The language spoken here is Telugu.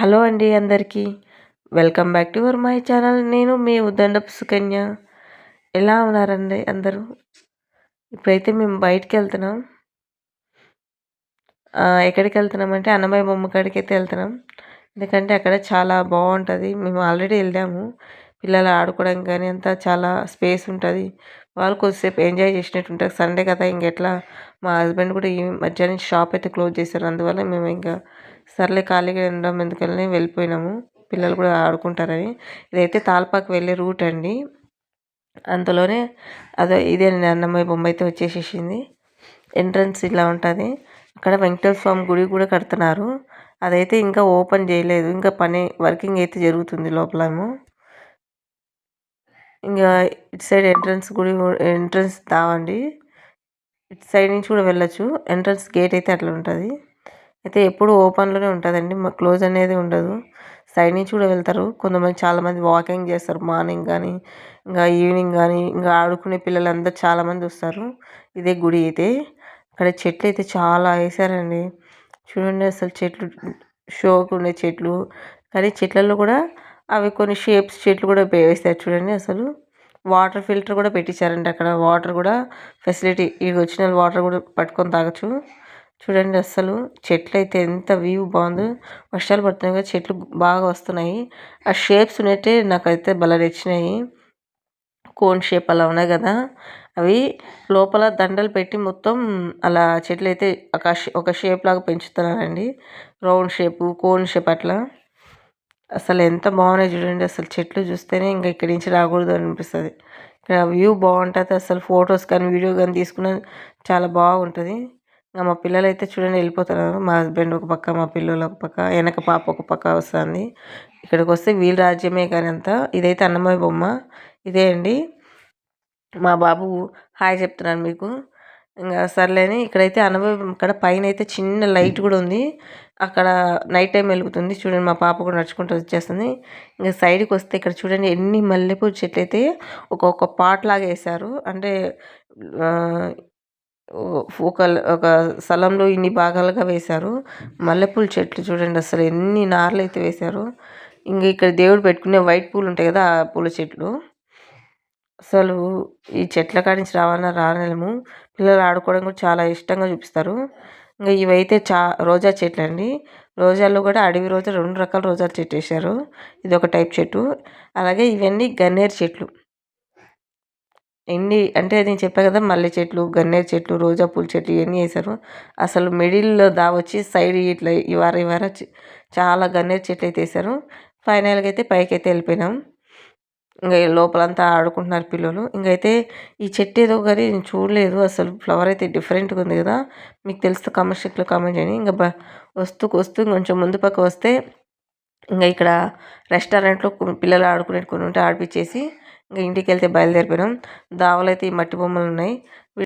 హలో అండి అందరికీ. Welcome back to your my channel. నేను మీ ఉద్దండపు సుకన్య. ఎలా ఉన్నారండి అందరూ? ఇప్పుడైతే మేము బయటికి వెళ్తున్నాం. ఎక్కడికి వెళ్తున్నామంటే అన్నమయ్య బొమ్మ కాడికి అయితే వెళ్తున్నాం. ఎందుకంటే అక్కడ చాలా బాగుంటుంది. మేము ఆల్రెడీ వెళ్ళాము. పిల్లలు ఆడుకోవడం కానీ అంతా చాలా స్పేస్ ఉంటుంది. వాళ్ళు కొద్దిసేపు ఎంజాయ్ చేసినట్టు ఉంటుంది సండే కదా ఇంకెట్లా మా హస్బెండ్ కూడా ఈ మధ్యాహ్నం షాప్ అయితే క్లోజ్ చేశారు. అందువల్ల మేము ఇంకా సర్లే ఖాళీగా ఉండడం ఎందుకని వెళ్ళిపోయినాము. పిల్లలు కూడా ఆడుకుంటారని ఇదైతే తాల్పాకు వెళ్ళే రూట్ అండి. అంతలోనే అదే ఇదే అన్నమయ్య బొమ్మ అయితే వచ్చేసేసింది. ఎంట్రన్స్ ఇలా ఉంటుంది. అక్కడ వెంకటేశ్వర స్వామి గుడి కూడా కడుతున్నారు. అదైతే ఇంకా ఓపెన్ చేయలేదు. ఇంకా పని వర్కింగ్ అయితే జరుగుతుంది లోపలేమో. ఇంకా ఇటు సైడ్ ఎంట్రన్స్ గుడి ఎంట్రన్స్ దావండి ఇటు సైడ్ నుంచి కూడా వెళ్ళచ్చు. ఎంట్రన్స్ గేట్ అయితే అట్లా ఉంటుంది. అయితే ఎప్పుడు ఓపెన్లోనే ఉంటుందండి. క్లోజ్ అనేది ఉండదు. సైడ్ నుంచి కూడా వెళ్తారు. కొంతమంది చాలామంది వాకింగ్ చేస్తారు. మార్నింగ్ కానీ ఇంకా ఈవినింగ్ కానీ ఇంకా ఆడుకునే పిల్లలందరూ చాలామంది వస్తారు. ఇదే గుడి అయితే. అక్కడ చెట్లు అయితే చాలా వేసారండి. చూడండి అసలు చెట్లు షోకు ఉండే చెట్లు. కానీ చెట్లలో కూడా అవి కొన్ని షేప్స్ చెట్లు కూడా వేస్తారు చూడండి అసలు. వాటర్ ఫిల్టర్ కూడా పెట్టించారండి అక్కడ. వాటర్ కూడా ఫెసిలిటీ ఇక వచ్చిన వాటర్ కూడా పట్టుకొని తాగొచ్చు. చూడండి అసలు చెట్లు అయితే ఎంత వ్యూ బాగుందో. వర్షాలు పడుతున్నాయి కదా చెట్లు బాగా వస్తున్నాయి. ఆ షేప్స్ ఉన్నట్టే నాకైతే భలే నచ్చినాయి. కోన్ షేప్ అలా ఉన్నాయి కదా. అవి లోపల దండలు పెట్టి మొత్తం అలా చెట్లు అయితే ఒక ఒక షేప్ లాగా పెంచుతున్నారండి. రౌండ్ షేపు కోన్ షేప్ అట్లా. అసలు ఎంత బాగున్నాయి చూడండి అసలు చెట్లు చూస్తేనే ఇంకా ఇక్కడి నుంచి రాకూడదు అనిపిస్తుంది. ఇక్కడ వ్యూ బాగుంటుంది అసలు ఫొటోస్ కానీ వీడియో కానీ తీసుకున్న చాలా బాగుంటుంది. ఇంకా మా పిల్లలు అయితే చూడండి వెళ్ళిపోతున్నారు. మా హస్బెండ్ ఒక పక్క మా పిల్లలు ఒక పక్క వెనక పాప ఒక పక్క వస్తుంది. ఇక్కడికి వస్తే వీళ్ళ రాజ్యమే కానీ అంతా. ఇదైతే అన్నమయ్య బొమ్మ. ఇదే అండి. మా బాబు హాయ్ చెప్తున్నాను మీకు. ఇంకా సర్లేని ఇక్కడైతే అన్నమయ్య ఇక్కడ పైన అయితే చిన్న లైట్ కూడా ఉంది. అక్కడ నైట్ టైం వెలుగుతుంది. చూడండి మా పాప కూడా నడుచుకుంటూ వచ్చేస్తుంది. ఇంకా సైడ్కి వస్తే ఇక్కడ చూడండి ఎన్ని మల్లెపూల చెట్లు అయితే ఒక్కొక్క పాట్ లాగా వేశారు. అంటే ఒక ఒక స్థలంలో ఇన్ని భాగాలుగా వేశారు. మల్లెపూల చెట్లు చూడండి అసలు ఎన్ని నార్లు అయితే వేశారు. ఇంక ఇక్కడ దేవుడు పెట్టుకునే వైట్ పూలు ఉంటాయి కదా ఆ పూల చెట్లు. అసలు ఈ చెట్ల కాడి నుంచి రావాలన్నా రాలేము. పిల్లలు ఆడుకోవడం కూడా చాలా ఇష్టంగా చూపిస్తారు. ఇంకా ఇవైతే చా రోజా చెట్లు అండి. రోజాల్లో కూడా అడవి రోజా రెండు రకాల రోజా చెట్టు వేశారు. ఇది ఒక టైప్ చెట్టు. అలాగే ఇవన్నీ గన్నేరు చెట్లు. ఎన్ని అంటే నేను చెప్పా కదా మల్లె చెట్లు గన్నేరు చెట్లు రోజా పూల చెట్లు ఇవన్నీ వేశారు. అసలు మిడిల్లో దావచ్చి సైడ్ ఇట్లా ఇవార ఇవార చాలా గన్నేరు చెట్లు అయితే వేశారు. ఫైనల్గా అయితే పైకి అయితే వెళ్ళిపోయినాం. ఇంకా లోపలంతా ఆడుకుంటున్నారు పిల్లలు. ఇంకైతే ఈ చెట్టు ఏదో కానీ నేను చూడలేదు. అసలు ఫ్లవర్ అయితే డిఫరెంట్గా ఉంది కదా. మీకు తెలిస్తే కామెంట్ సెక్షన్లో కామెంట్ చేయండి. ఇంకా వస్తూ వస్తూ కొంచెం ముందు పక్క వస్తే ఇంకా ఇక్కడ రెస్టారెంట్లో పిల్లలు ఆడుకునేవి కొన్ని ఉంటే ఆడిపించేసి ఇంకా ఇంటికి వెళ్తే బయలుదేరిపోయినాం. దావలు అయితే ఈ మట్టి బొమ్మలు ఉన్నాయి